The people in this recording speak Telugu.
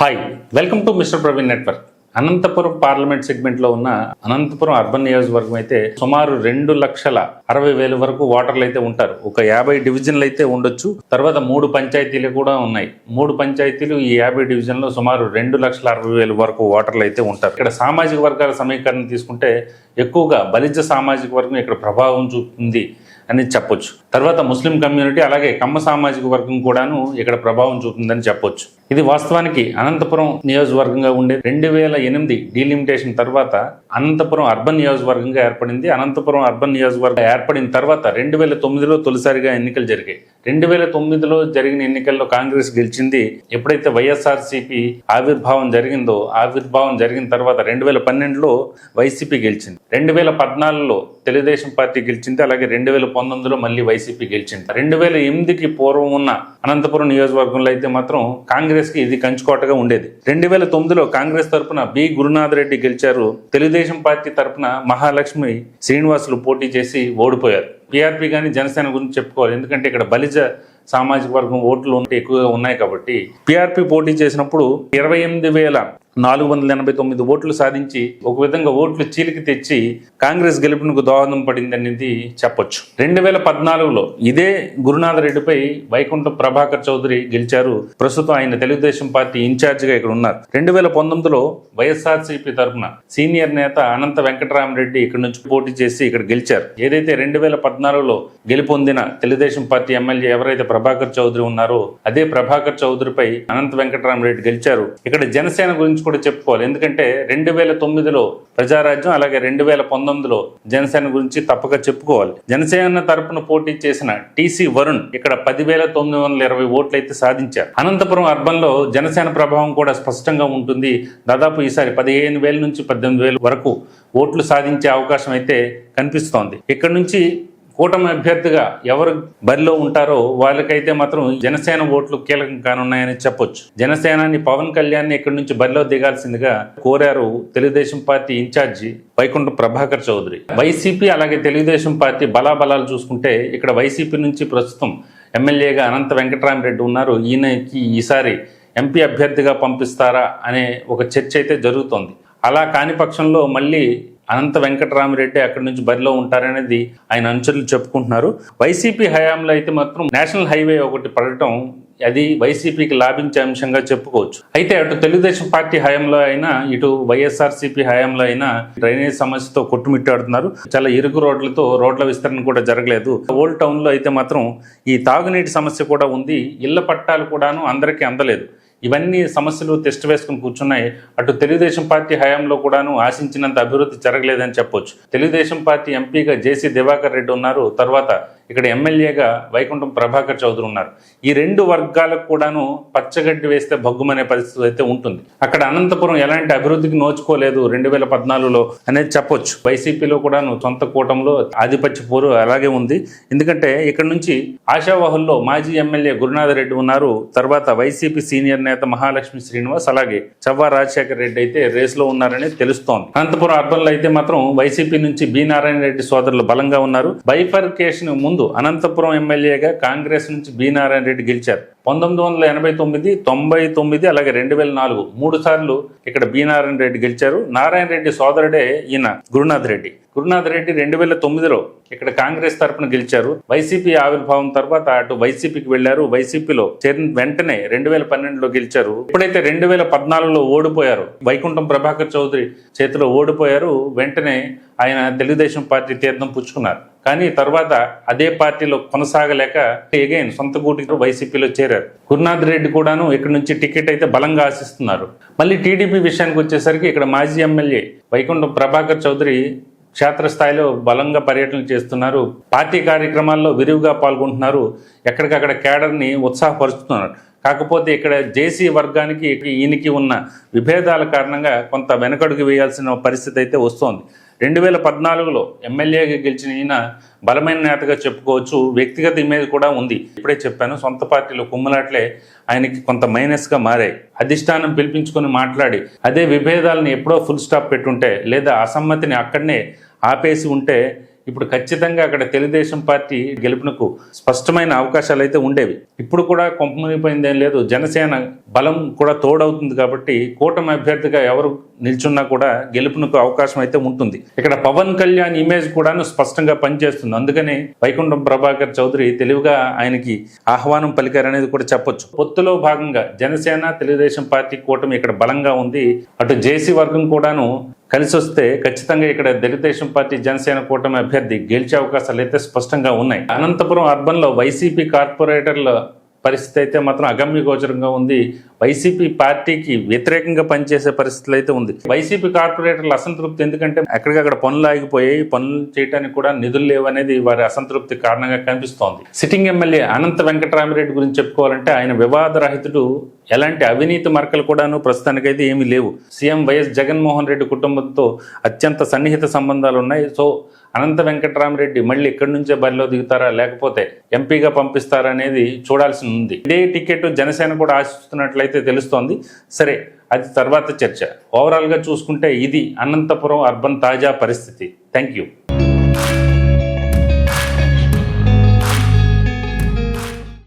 Hi welcome to mister Praveen network Anantapuram parliament సెగ్మెంట్లో ఉన్న అనంతపురం అర్బన్ నియోజకవర్గం అయితే సుమారు రెండు లక్షల అరవై వేల వరకు ఓటర్లు అయితే ఉంటారు. ఒక యాభై డివిజన్లు అయితే ఉండొచ్చు. తర్వాత మూడు పంచాయతీలు కూడా ఉన్నాయి. మూడు పంచాయతీలు ఈ యాభై డివిజన్లో సుమారు రెండు లక్షల అరవై వేల వరకు ఓటర్లు అయితే ఉంటారు. ఇక్కడ సామాజిక వర్గాల సమీకరణ తీసుకుంటే ఎక్కువగా బలిజ సామాజిక వర్గం ఇక్కడ ప్రభావం చూపుతుంది అని చెప్పొచ్చు. తర్వాత ముస్లిం కమ్యూనిటీ అలాగే కమ్మ సామాజిక వర్గం కూడాను ఇక్కడ ప్రభావం చూపుతుందని చెప్పొచ్చు. ఇది వాస్తవానికి అనంతపురం నియోజకవర్గంగా ఉండే రెండు వేల ఎనిమిది డీలిమిటేషన్ తర్వాత అనంతపురం అర్బన్ నియోజకవర్గంగా ఏర్పడింది. అనంతపురం అర్బన్ నియోజకవర్గం ఏర్పడిన తర్వాత రెండు వేల తొమ్మిదిలో తొలిసారిగా ఎన్నికలు జరిగాయి. రెండు వేల తొమ్మిదిలో జరిగిన ఎన్నికల్లో కాంగ్రెస్ గెలిచింది. ఎప్పుడైతే వైఎస్ఆర్సీపీ ఆవిర్భావం జరిగిందో ఆవిర్భావం జరిగిన తర్వాత రెండు వేల పన్నెండులో వైసీపీ గెలిచింది. రెండు వేల పద్నాలుగులో తెలుగుదేశం పార్టీ గెలిచింది. అలాగే రెండు వేల పంతొమ్మిదిలో మళ్ళీ వైసీపీ గెలిచింది. రెండు వేల ఎనిమిదికి పూర్వం ఉన్న అనంతపురం నియోజకవర్గంలో అయితే మాత్రం కాంగ్రెస్ కి ఇది కంచుకోటగా ఉండేది. రెండు వేల తొమ్మిదిలో కాంగ్రెస్ తరపున బి. గురునాథ్ రెడ్డి గెలిచారు. తెలుగుదేశం పార్టీ తరపున మహాలక్ష్మి శ్రీనివాసులు పోటీ చేసి ఓడిపోయారు. పిఆర్పి కానీ జనసేన గురించి చెప్పుకోవాలి. ఎందుకంటే ఇక్కడ బలిజ సామాజిక వర్గం ఓట్లు ఉంటే ఎక్కువగా ఉన్నాయి కాబట్టి పీఆర్పీ పోటీ చేసినప్పుడు ఇరవై ఎనిమిది వేల నాలుగు వందల ఎనభై తొమ్మిది ఓట్లు సాధించి ఒక విధంగా ఓట్లు చీలికి తెచ్చి కాంగ్రెస్ గెలుపునకు దోహదం పడింది అనేది చెప్పొచ్చు. రెండు వేల పద్నాలుగులో ఇదే గురునాథ రెడ్డిపై వైకుంఠ ప్రభాకర్ చౌదరి గెలిచారు. ప్రస్తుతం ఆయన తెలుగుదేశం పార్టీ ఇన్ఛార్జిగా ఇక్కడ ఉన్నారు. రెండు వేల పంతొమ్మిదిలో వైఎస్ఆర్సీపీ తరఫున సీనియర్ నేత అనంత వెంకటరామరెడ్డి ఇక్కడ నుంచి పోటీ చేసి ఇక్కడ గెలిచారు. ఏదైతే రెండు వేల పద్నాలుగులో గెలుపొందిన తెలుగుదేశం పార్టీ ఎమ్మెల్యే ఎవరైతే ప్రభాకర్ చౌదరి ఉన్నారో అదే ప్రభాకర్ చౌదరిపై అనంత వెంకటరామరెడ్డి గెలిచారు. ఇక్కడ జనసేన గురించి కూడా చెప్పుకోవాలి. ఎందుకంటే రెండు వేల తొమ్మిదిలో ప్రజారాజ్యం అలాగే రెండు వేల పంతొమ్మిదిలో జనసేన గురించి తప్పక చెప్పుకోవాలి. జనసేన తరపున పోటీ చేసిన టీసీ వరుణ్ ఇక్కడ పదివేల తొమ్మిది వందల ఇరవై ఓట్లు అయితే సాధించారు. అనంతపురం అర్బన్లో జనసేన ప్రభావం కూడా స్పష్టంగా ఉంటుంది. దాదాపు ఈసారి పదిహేను వేల నుంచి పద్దెనిమిది వేల వరకు ఓట్లు సాధించే అవకాశం అయితే కనిపిస్తోంది. ఇక్కడ నుంచి కూటమి అభ్యర్థిగా ఎవరు బరిలో ఉంటారో వాళ్ళకైతే మాత్రం జనసేన ఓట్లు కీలకం కానున్నాయని చెప్పొచ్చు. జనసేనాని పవన్ కళ్యాణ్ ఇక్కడి నుంచి బరిలో దిగాల్సిందిగా కోరారు Telugu Desam party incharge Vaikuntha Prabhakar Chowdary. YCP అలాగే తెలుగుదేశం పార్టీ బలాబలాలు చూసుకుంటే ఇక్కడ వైసీపీ నుంచి ప్రస్తుతం ఎమ్మెల్యేగా అనంత వెంకటరామరెడ్డి ఉన్నారు. ఈయనకి ఈసారి ఎంపీ అభ్యర్థిగా పంపిస్తారా అనే ఒక చర్చ అయితే జరుగుతోంది. అలా కాని పక్షంలో మళ్ళీ అనంత వెంకటరామిరెడ్డి అక్కడి నుంచి బరిలో ఉంటారనేది ఆయన అంచనలు చెప్పుకుంటున్నారు. వైసీపీ హయాంలో అయితే మాత్రం నేషనల్ హైవే ఒకటి పడటం అది వైసీపీకి లాభించే అంశంగా చెప్పుకోవచ్చు. అయితే అటు తెలుగుదేశం పార్టీ హయాంలో అయినా ఇటు వైఎస్ఆర్సీపీ హయాంలో అయినా డ్రైనేజ్ సమస్యతో కొట్టుమిట్టాడుతున్నారు. చాలా ఇరుకు రోడ్లతో రోడ్ల విస్తరణ కూడా జరగలేదు. ఓల్డ్ టౌన్లో అయితే మాత్రం ఈ తాగునీటి సమస్య కూడా ఉంది. ఇళ్ళ పట్టాలు కూడాను అందరికీ అందలేదు. ఇవన్నీ సమస్యలు టెస్ట్ వేసుకుని కూర్చున్నాయి. అటు తెలుగుదేశం పార్టీ హయాంలో కూడాను ఆశించినంత అభివృద్ధి జరగలేదని చెప్పొచ్చు. తెలుగుదేశం పార్టీ ఎంపీగా జేసీ దివాకర్ రెడ్డి ఉన్నారు. తర్వాత ఇక్కడ ఎమ్మెల్యేగా వైకుంఠం ప్రభాకర్ చౌదరి ఉన్నారు. ఈ రెండు వర్గాలకు కూడాను పచ్చగడ్డి వేస్తే భగ్గుమనే పరిస్థితి అయితే ఉంటుంది. అక్కడ అనంతపురం ఎలాంటి అభివృద్ధికి నోచుకోలేదు రెండు వేల పద్నాలుగులో అనేది చెప్పొచ్చు. వైసీపీలో కూడాను సొంత కూటంలో ఆధిపత్య పోరు అలాగే ఉంది. ఎందుకంటే ఇక్కడ నుంచి ఆశావాహుల్లో మాజీ ఎమ్మెల్యే గురునాథ రెడ్డి ఉన్నారు. తర్వాత వైసీపీ సీనియర్ నేత మహాలక్ష్మి శ్రీనివాస్ అలాగే చవ్వా రాజశేఖర రెడ్డి అయితే రేసులో ఉన్నారని తెలుస్తోంది. అనంతపురం అర్బన్లో అయితే మాత్రం వైసీపీ నుంచి బి నారాయణ రెడ్డి సోదరులు బలంగా ఉన్నారు. బైఫర్కేషన్ ముందు అనంతపురం ఎమ్మెల్యేగా కాంగ్రెస్ నుంచి బి నారాయణ రెడ్డి గెలిచారు. పంతొమ్మిది వందల ఎనభై తొమ్మిది తొంభై తొమ్మిది అలాగే రెండు వేల నాలుగు. మూడు సార్లు ఇక్కడ బి నారాయణ రెడ్డి గెలిచారు. నారాయణ రెడ్డి సోదరుడే ఈయన గురునాథ్ రెడ్డి. గురునాథ్ రెడ్డి రెండు వేల తొమ్మిదిలో ఇక్కడ కాంగ్రెస్ తరఫున గెలిచారు. వైసీపీ ఆవిర్భావం తర్వాత అటు వైసీపీకి వెళ్ళారు వైసీపీలో చేరిన వెంటనే రెండు వేల పన్నెండులో గెలిచారు. ఎప్పుడైతే రెండు వేల పద్నాలుగులో ఓడిపోయారు. వైకుంఠం ప్రభాకర్ చౌదరి చేతిలో ఓడిపోయారు. వెంటనే ఆయన తెలుగుదేశం పార్టీ తీర్థం పుచ్చుకున్నారు. కానీ తర్వాత అదే పార్టీలో కొనసాగలేక ఎగైన్ సొంత గూటికి వైసీపీలో చేరారు. గురునాథ్ రెడ్డి కూడాను ఇక్కడ నుంచి టికెట్ అయితే బలంగా ఆశిస్తున్నారు. మళ్ళీ టీడీపీ విషయానికి వచ్చేసరికి ఇక్కడ మాజీ ఎమ్మెల్యే వైకుంఠం ప్రభాకర్ చౌదరి క్షేత్రస్థాయిలో బలంగా పర్యటన చేస్తున్నారు. పార్టీ కార్యక్రమాల్లో విరివిగా పాల్గొంటున్నారు. ఎక్కడికక్కడ కేడర్ని ఉత్సాహపరుస్తున్నారు. కాకపోతే ఇక్కడ జేసీ వర్గానికి ఈయనకి ఉన్న విభేదాల కారణంగా కొంత వెనకడుగు వేయాల్సిన పరిస్థితి అయితే వస్తోంది. రెండు వేల పద్నాలుగులో ఎమ్మెల్యేగా గెలిచిన ఈయన బలమైన నేతగా చెప్పుకోవచ్చు. వ్యక్తిగత ఇమేజ్ కూడా ఉంది. ఇప్పుడే చెప్పాను సొంత పార్టీలో కుమ్మలాట్లే ఆయనకి కొంత మైనస్గా మారాయి. అధిష్టానం పిలిపించుకొని మాట్లాడి అదే విభేదాలను ఎప్పుడో ఫుల్ స్టాప్ పెట్టుంటే లేదా అసమ్మతిని అక్కడనే ఆపేసి ఉంటే ఇప్పుడు ఖచ్చితంగా అక్కడ తెలుగుదేశం పార్టీ గెలుపునకు స్పష్టమైన అవకాశాలు అయితే ఉండేవి. ఇప్పుడు కూడా కొంపమునిపోయింది ఏం లేదు. జనసేన బలం కూడా తోడవుతుంది కాబట్టి కూటమి అభ్యర్థిగా ఎవరు నిల్చున్నా కూడా గెలుపునకు అవకాశం అయితే ఉంటుంది. ఇక్కడ పవన్ కళ్యాణ్ ఇమేజ్ కూడాను స్పష్టంగా పనిచేస్తుంది. అందుకని వైకుంఠం ప్రభాకర్ చౌదరి తెలివిగా ఆయనకి ఆహ్వానం పలికారనేది కూడా చెప్పొచ్చు. పొత్తులో భాగంగా జనసేన తెలుగుదేశం పార్టీ కూటమి ఇక్కడ బలంగా ఉంది. అటు జేసీ వర్గం కూడాను కలిసి వస్తే ఖచ్చితంగా ఇక్కడ తెలుగుదేశం పార్టీ జనసేన కూటమి అభ్యర్థి గెలిచే అవకాశాలు అయితే స్పష్టంగా ఉన్నాయి. అనంతపురం అర్బన్లో వైసీపీ కార్పొరేటర్ల పరిస్థితి అయితే మాత్రం అగమ్యగోచరంగా ఉంది. వైసీపీ పార్టీకి వ్యతిరేకంగా పనిచేసే పరిస్థితులు అయితే ఉంది. వైసీపీ కార్పొరేటర్ల అసంతృప్తి ఎందుకంటే అక్కడికక్కడ పనులు ఆగిపోయాయి. పనులు చేయడానికి కూడా నిధులు లేవు అనేది వారి అసంతృప్తి కారణంగా కనిపిస్తోంది. సిట్టింగ్ ఎమ్మెల్యే అనంత వెంకటరామిరెడ్డి గురించి చెప్పుకోవాలంటే ఆయన వివాదరహితుడు. ఎలాంటి అవినీతి మరకలు కూడాను ప్రస్తుతానికైతే ఏమీ లేవు. సీఎం వైఎస్ జగన్మోహన్ రెడ్డి కుటుంబంతో అత్యంత సన్నిహిత సంబంధాలు ఉన్నాయి. సో అనంత వెంకటరామరెడ్డి మళ్ళీ ఇక్కడి నుంచే బరిలో దిగుతారా? లేకపోతే ఎంపీగా పంపిస్తారా అనేది చూడాల్సి ఉంది. ఇదే టికెట్ జనసేన కూడా ఆశిస్తున్నట్లయితే తెలుస్తోంది సరే అది తర్వాత చర్చ. ఓవరాల్గా చూసుకుంటే ఇది అనంతపురం అర్బన్ తాజా పరిస్థితి. Thank you